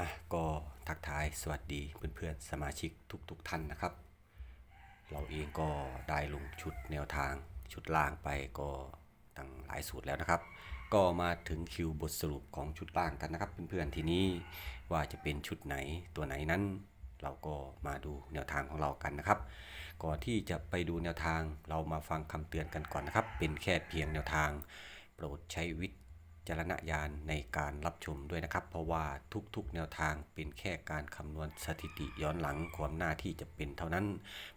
อะก็ทักทายสวัสดีเพื่อนๆสมาชิกทุกๆทท่านนะครับ เราเองก็ได้ลงชุดแนวทางชุดล่างไปก็ตั้งหลายสูตรแล้วนะครับ ก็มาถึงคิวบทสรุปของชุดล่างกันนะครับ เพื่อนๆทีนี้ว่าจะเป็นชุดไหนตัวไหนนั้น เราก็มาดูแนวทางของเรากันนะครับ ก่อนที่จะไปดูแนวทางเรามาฟังคำเตือนกันก่อนนะครับ เป็นแค่เพียงแนวทาง โปรดใช้วิ จารณญาณในการรับชมด้วยนะครับ เพราะว่าทุกๆ แนวทางเป็นแค่การคำนวณสถิติย้อนหลังความหน้าที่จะเป็นเท่านั้น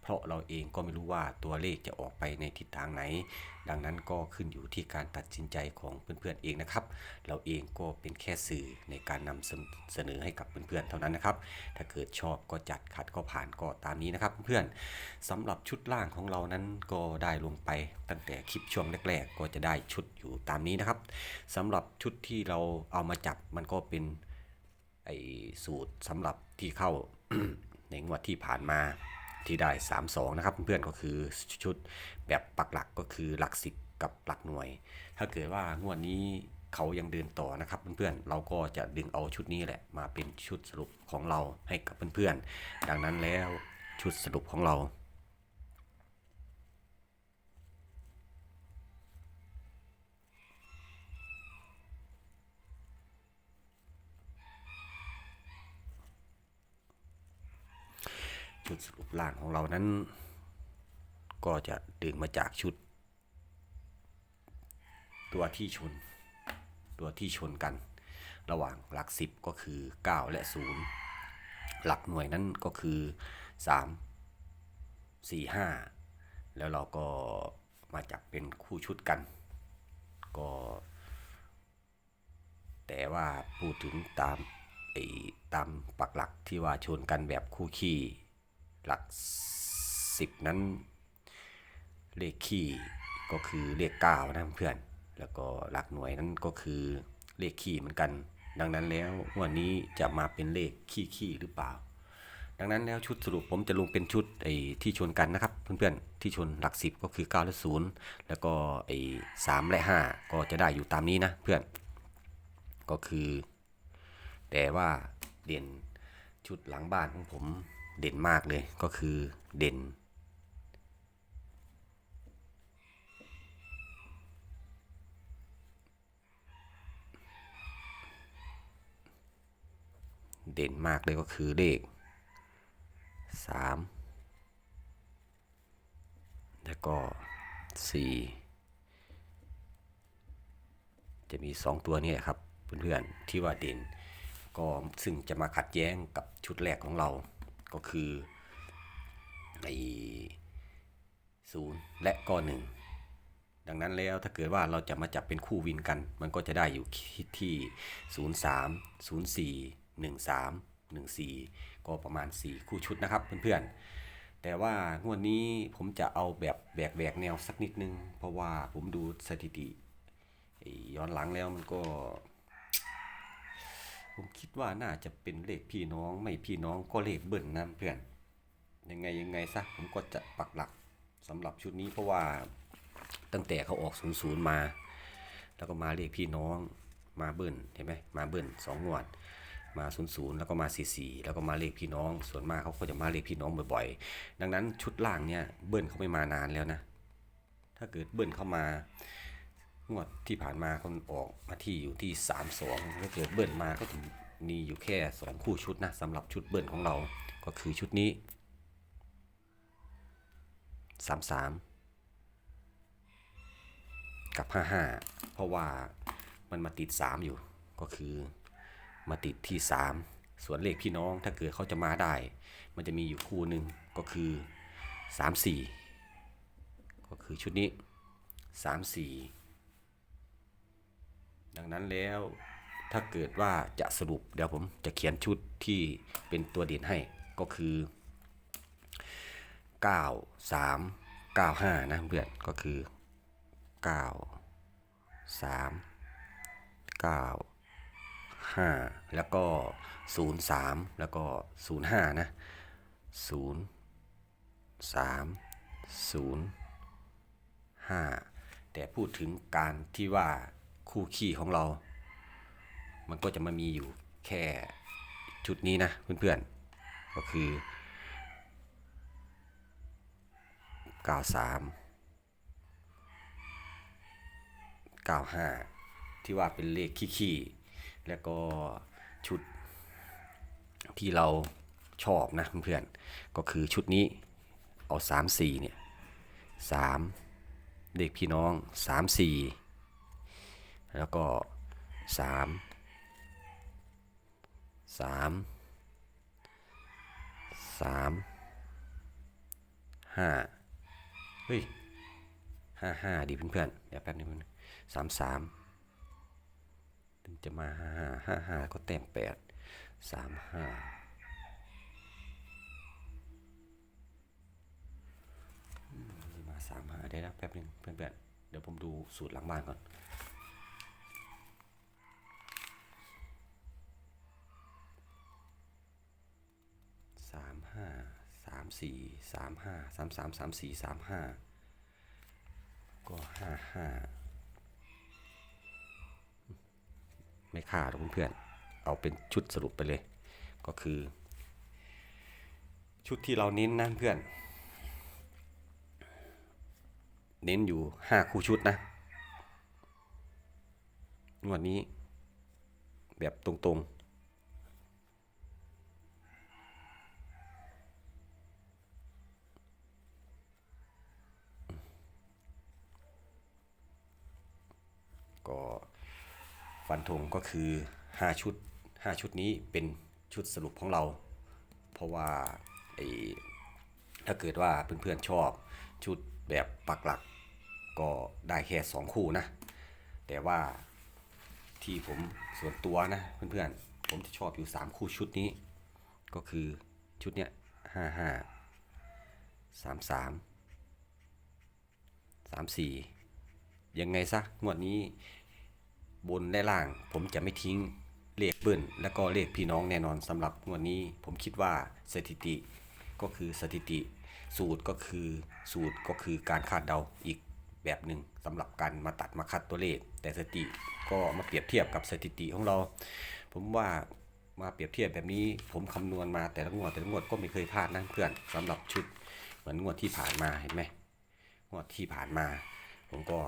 เพราะเราเองก็ไม่รู้ว่าตัวเลขจะออกไปในทิศทางไหน ดังนั้นก็ขึ้นอยู่ที่การตัดสินใจของเพื่อนๆเองนะครับ เราเองก็เป็นแค่สื่อในการนำเสนอให้กับเพื่อนๆเท่านั้นนะครับ ถ้าเกิดชอบก็จัดขัดก็ผ่านก็ตามนี้นะครับ เพื่อนๆสำหรับชุดล่างของเรานั้นก็ได้ลงไปตั้งแต่คลิปช่วงแรก ๆ ก็จะได้ชุดอยู่ตามนี้นะครับสำหรับชุดที่เราเอามาจับมันก็เป็นไอสูตรสำหรับที่เข้าในงวดที่ผ่านมาที่ได้ 3 2 นะครับ เพื่อนๆก็คือชุดแบบปักหลักก็คือหลักสิบกับหลักหน่วย ถ้าเกิดว่างวดนี้เขายังเดินต่อนะครับเพื่อนๆเราก็จะดึงเอาชุดนี้แหละมาเป็นชุดสรุปของเราให้กับเพื่อนๆดังนั้นแล้วชุดสรุปของเรา ชุดสรุปล่างของเรานั้น ก็จะดึงมาจากชุด ตัวที่ชน ตัวที่ชนกัน ระหว่างหลัก 10 ก็คือ 9 และ 0 หลักหน่วยนั้นก็คือ 3 4 5 แล้วเราก็มาจับเป็นคู่ชุดกัน ก็ แต่ว่าพูดถึงตามตามปักหลักที่ว่าชนกันแบบคู่ขี้ หลัก 10 นั้นเลขขี้ก็คือเลข9นะเพื่อน แล้วก็หลักหน่วยนั้นก็คือเลขขี้เหมือนกัน ดังนั้นแล้ววันนี้จะมาเป็นเลขขี้ขี้หรือเปล่า ดังนั้นแล้วชุดสรุปผมจะลงเป็นชุดไอ้ที่ชนกันนะครับเพื่อนๆที่ชนหลัก 10 ก็คือ 9 และ 0 แล้วก็ไอ้3และ 5 ก็จะได้อยู่ตามนี้นะเพื่อน ก็คือ แต่ว่าเด่นชุดหลังบ้านของผม เด่นมากเลยก็คือเด่น เด่นมากเลยก็คือเลขสามแล้วก็สี่จะมีสองตัวนี่แหละครับเพื่อนๆที่ว่าเด่นก็ซึ่งจะมาขัดแย้งกับชุดแรกของเรา ก็คือในศูนย์และก็หนึ่งดังนั้นแล้วถ้าเกิดว่าเราจะมาจับเป็นคู่วินกัน มันก็จะได้อยู่ที่ 0 3 0 4 1 3 1 4 ก็ประมาณ 4 คู่ชุดนะครับเพื่อนๆ แต่ว่างวดนี้ผมจะเอาแบบแบกแบกแนวสักนิดนึง เพราะว่าผมดูสถิติย้อนหลังแล้วมันก็ ผมคิดว่าน่าจะเป็นเลขพี่น้องไม่พี่น้องก็เลขเบิ้ลนะเพื่อน ยังไงยังไงซะผมก็จะปักหลักสำหรับชุดนี้เพราะว่าตั้งแต่เขาออก00มา แล้วก็มาเรียกพี่น้องมาเบิ้ลเห็นไหมมาเบิ้ลสองงวดมา00แล้วก็มา 44 แล้วก็มาเรียกพี่น้อง ส่วนมากเขาก็จะมาเรียกพี่น้องบ่อยๆ ดังนั้นชุดล่างเนี่ยเบิ้ลเขาไม่มานานแล้วนะ ถ้าเกิดเบิ้ลเข้ามา งวดที่ผ่านมาคนออกมาที่อยู่ที่ 32ถ้าเกิดเบิ้ลมาก็จะมีอยู่แค่ 2 คู่ชุดนะสำหรับชุดเบิ้ลของเราก็คือชุดนี้ 33 กับ 55 เพราะว่ามันมาติด 3 อยู่ก็คือมาติดที่ 3 ส่วนเลขพี่น้องถ้าเกิดเขาจะมาได้ มันจะมีอยู่คู่หนึ่งก็คือ 3 4 ก็คือชุดนี้ 3 4 ดังนั้นแล้วถ้าเกิดว่าจะสรุปเดี๋ยวผมจะเขียนชุดที่เป็นตัวเด่นให้ก็คือ 9 3 9 5 นะเพื่อนก็คือ 9 3 9 5 แล้วก็ 0 3 แล้วก็ 0 5 นะ 0 3 0 5 แต่พูดถึงการที่ว่า คู่ขี้ของเรา มันก็จะมามีอยู่แค่ชุดนี้นะเพื่อนๆ ก็คือ 93 95 ที่ว่าเป็นเลขขี้ๆแล้วก็ชุดที่เราชอบนะเพื่อนๆ ก็คือชุดนี้เอา 3 4 เนี่ย 3 เด็กพี่น้อง 3 4 แล้วก็3 3 3 5เฮ้ย55ดิเพื่อนๆเดี๋ยวแป๊บนึงสามสามถึงจะมาห้าห้าห้าห้าก็แต้มแปดสามห้ามาสามห้าได้แล้วแป๊บนึงเพื่อนๆเดี๋ยวผมดูสูตรหลังบ้านก่อน สาม ห้าสามสี่สามห้าสามสามสามสี่สามห้าก็ห้าห้าไม่ค่าหรอกเพื่อนๆเอาเป็นชุดสรุปไปเลย ก็คือ ชุดที่เราเน้นนะเพื่อน เน้นอยู่ห้าคู่ชุดนะงวดนี้แบบตรงๆ ก็ ฟันธงก็คือ 5 ชุด 5 ชุดนี้เป็นชุดสรุปของเรา เพราะว่าถ้าเกิดว่าเพื่อนๆชอบชุดแบบปักหลักก็ได้แค่ 2 คู่นะ แต่ว่าที่ผมส่วนตัวนะเพื่อนๆ ผมจะชอบอยู่ 3 คู่ชุดนี้ ก็คือชุดเนี้ย5 5 3 3 3 4ยังไงซะงวดนี้ บนและล่าง ผมจะไม่ทิ้งเลขเบิ้ลแล้วก็เลขพี่น้องแน่นอนสำหรับงวดนี้ ผมคิดว่าสถิติก็คือสถิติ สูตรก็คือสูตรก็คือการคาดเดาอีกแบบหนึ่งสำหรับการมาตัดมาคัดตัวเลข แต่สถิติก็มาเปรียบเทียบกับสถิติของเรา ผมว่ามาเปรียบเทียบแบบนี้ ผมคำนวณมาแต่ละงวดแต่ละงวดก็ไม่เคยพลาดนะเพื่อนสำหรับชุดเหมือนงวดที่ผ่านมาเห็นไหมงวดที่ผ่านมา ผมก็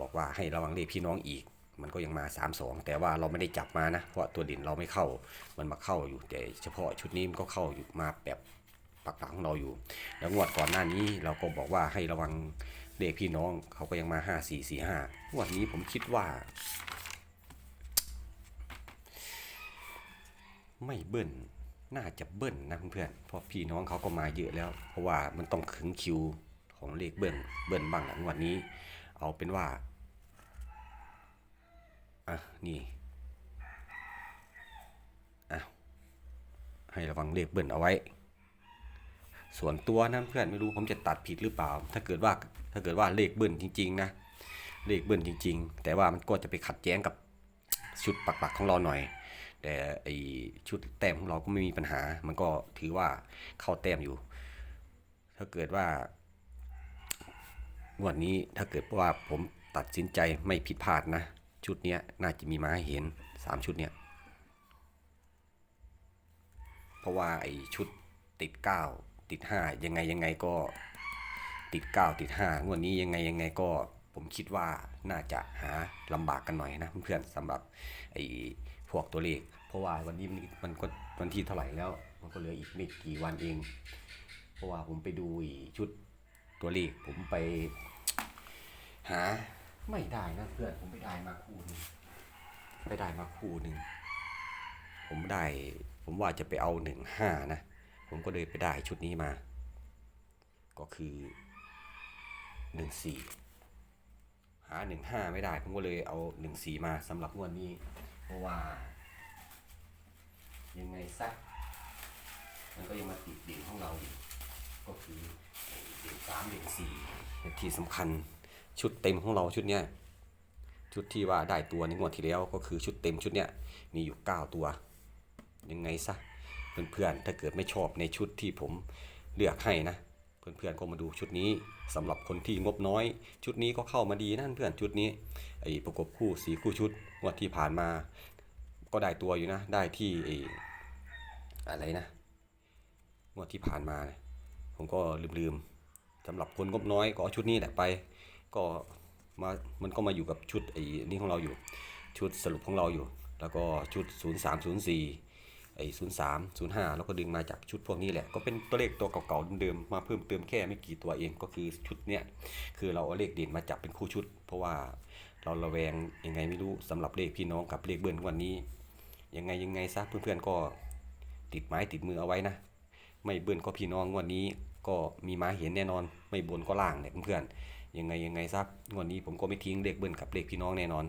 บอกว่าให้ระวังเลขพี่น้องอีก มันก็ยังมา 3 2 แต่ว่าเราไม่ได้จับมานะ เพราะตัวดินเราไม่เข้า มันมาเข้าอยู่ แต่เฉพาะชุดนี้มันก็เข้าอยู่มาแบบปักหลักของเราอยู่ แล้วงวดก่อนหน้านี้เราก็บอกว่าให้ระวังเลขพี่น้องเขาก็ยังมา 5 4 4 5งวดนี้ผมคิดว่า ไม่เบิ้ลน่าจะเบิ้ลนะเพื่อนๆเพราะพี่น้องเขาก็มาเยอะแล้ว เพราะว่ามันต้องขึงคิวของเลขเบิ้ลเบิ้ลบ้างหลังวันนี้ เอาเป็นว่า อะ นี่อะให้ระวังเลขเบิ้ลเอาไว้ ส่วนตัวนั้นเพื่อนไม่รู้ผมจะตัดผิดหรือเปล่า ถ้าเกิดว่าถ้าเกิดว่าเลขเบิ้ลจริง ๆ นะ เลขเบิ้ลจริง ๆ แต่ว่ามันก็จะไปขัดแย้งกับชุดปักๆของเราหน่อย แต่ไอชุดแต้มของเราก็ไม่มีปัญหา มันก็ถือว่าเข้าแต้มอยู่ ถ้าเกิดว่างวดนี้ถ้าเกิดว่าผมตัดสินใจไม่ผิดพลาดนะ ชุดเนี้ยน่าจะมีมาให้เห็น 3 ชุดเนี้ยเพราะว่าไอชุดติด 9 ติด 5 ยังไงยังไงก็ติด 9 ติด5งวดนี้ยังไงยังไงก็ผมคิดว่าน่าจะหาลำบากกันหน่อยนะเพื่อนสำหรับไอพวกตัวเลข เพราะว่าวันนี้มันมันก็วันที่เท่าไหร่แล้ว มันก็เหลืออีกไม่กี่วันเอง เพราะว่าผมไปดูอีชุดตัวเลขผมไปหา ไม่ได้นะเพื่อนผมไปได้มาคู่หนึงไปได้มาคู่หนึ่งผมได้ผมว่าจะไปเอาหนึ่งห้านะ ผมก็เลยไปได้ชุดนี้มา ก็คือหนึ่งสี่หาหนึ่งห้าไม่ได้ ผมก็เลยเอาหนึ่งสี่มาสำหรับงวดนี้ เพราะว่า ยังไงซะมันก็ยังมาติดดิ่งของเราอยู่ก็คือเด่นสามเด่นสี่ที่สำคัญ ชุดเต็มของเราชุดเนี้ยชุดที่ว่าได้ตัวในงวดที่แล้วก็คือชุดเต็มชุดเนี้ยมีอยู่ 9 ตัว ยังไงซะเพื่อนๆถ้าเกิดไม่ชอบในชุดที่ผมเลือกให้นะเพื่อนๆก็มาดูชุดนี้สำหรับคนที่งบน้อย ชุดนี้ก็เข้ามาดีนั่นเพื่อนชุดนี้ไอ้ประกบคู่สีคู่ชุดงวดที่ผ่านมา ก็ได้ตัวอยู่นะ ได้ที่ไอ้อะไรนะงวดที่ผ่านมา ผมก็ลืมๆสำหรับคนงบน้อยก็ชุดนี้แหละไป ก็มามันก็มาอยู่กับชุดไอ้นี่ของเราอยู่ ชุดสรุปของเราอยู่ แล้วก็ชุด 0 3 0 4ไอ้0 3 0 5 แล้วก็ดึงมาจากชุดพวกนี้แหละ ก็เป็นตัวเลขตัวเก่าๆเดิมๆมาเพิ่มเติมแค่ไม่กี่ตัวเองก็คือชุดเนี้ยคือเราเอาเลขเด่นมาจับเป็นคู่ชุด เพราะว่าเราระแวงยังไงไม่รู้สำหรับเลขพี่น้องกับเลขเบิ้ลวันนี้ ยังไงยังไงซะเพื่อนๆก็ติดไม้ติดมือเอาไว้นะ ไม่เบิ้ลก็พี่น้องงวันนี้ก็มีมาเห็นแน่นอน ไม่บนก็ล่างเนี่ยเพื่อนๆ ยังไงยังไงซะงวันนี้ผมก็ไม่ทิ้งเลขเบิ้ลกับเลขพี่น้องแน่นอน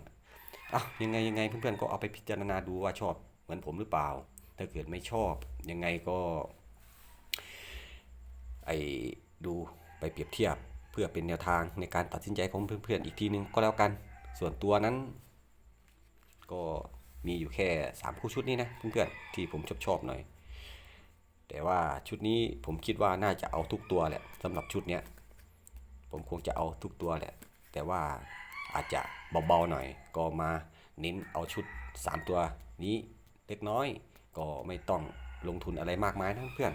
อะยังไงยังไงเพื่อนๆก็เอาไปพิจารณาดูว่าชอบเหมือนผมหรือเปล่า ถ้าเกิดไม่ชอบยังไงก็ ไอ้ดูไปเปรียบเทียบเพื่อเป็นแนวทางในการตัดสินใจของเพื่อนๆอีกทีนึงก็แล้วกัน ส่วนตัวนั้น ก็มีอยู่แค่ 3 คู่ชุดนี้นะเพื่อนๆที่ผมชอบชอบหน่อย แต่ว่าชุดนี้ผมคิดว่าน่าจะเอาทุกตัวแหละสำหรับชุดเนี้ย ผมคงจะเอาทุกตัวแหละ แต่ว่าอาจจะเบาๆหน่อย ก็มาเน้นเอาชุด 3 ตัวนี้เล็กน้อย ก็ไม่ต้องลงทุนอะไรมากมายนะเพื่อน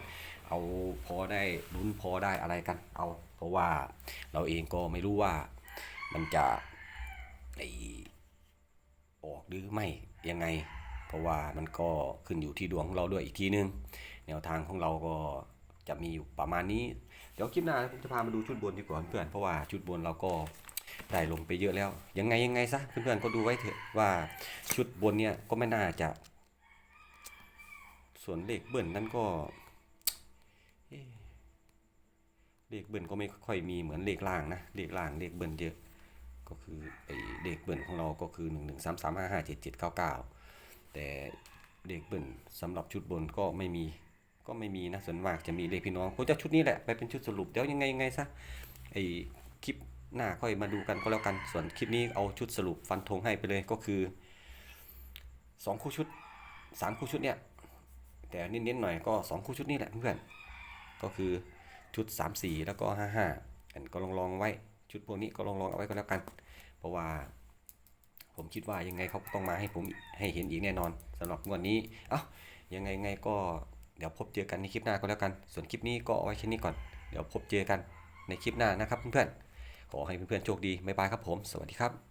เอาพอได้ลุ้นพอได้อะไรกัน เอา เพราะว่าเราเองก็ไม่รู้ว่ามันจะไอออกหรือไม่ยังไง เพราะว่ามันก็ขึ้นอยู่ที่ดวงของเราด้วยอีกทีนึง แนวทางของเราก็ จะมีอยู่ประมาณนี้ เดี๋ยวคลิปหน้าผมจะพามาดูชุดบนดีกว่าเพื่อนเพราะว่าชุดบนเราก็ได้ลงไปเยอะแล้ว ยังไงยังไงซะเพื่อนๆก็ดูไว้เถอะว่าชุดบนเนี่ยก็ไม่น่าจะ ส่วนเลขเบิ้ลนั่นก็เลขเบิ้ลก็ไม่ค่อยมีเหมือนเลขล่างนะเลขล่างเลขเบิ้ลเยอะก็คือไอ้เลขเบิ้ลของเราก็คือ 1 1 3 3 5 5 7 7 9 9 แต่เลขเบิ้ลสำหรับชุดบนก็ไม่มี ก็ไม่มีนะส่วนมากจะมีเลขพี่น้องผมจะชุดนี้แหละไปเป็นชุดสรุปเดี๋ยวยังไงยังไงซะไอ้คลิปหน้าค่อยมาดูกันก็แล้วกัน ส่วนคลิปนี้เอาชุดสรุปฟันธงให้ไปเลยก็คือ2คู่ชุด3คู่ชุดเนี่ยแต่เน้นๆหน่อยก็ 2 คู่ชุดนี้แหละเพื่อนก็คือชุด 3 4 แล้วก็ 5 5อันก็ลองลองไว้ชุดพวกนี้ก็ลองลองเอาไว้ก็แล้วกัน เพราะว่า ผมคิดว่ายังไงเขาต้องมาให้ผมให้เห็นอีกแน่นอนสำหรับงวดนนี้ เอ้ายังไงยังไงก็ เดี๋ยวพบเจอกันในคลิปหน้าก็แล้วกัน ส่วนคลิปนี้ก็เอาไว้แค่นี้ก่อน เดี๋ยวพบเจอกันในคลิปหน้านะครับเพื่อนๆ ขอให้เพื่อนๆโชคดีบ๊ายบายครับผม สวัสดีครับ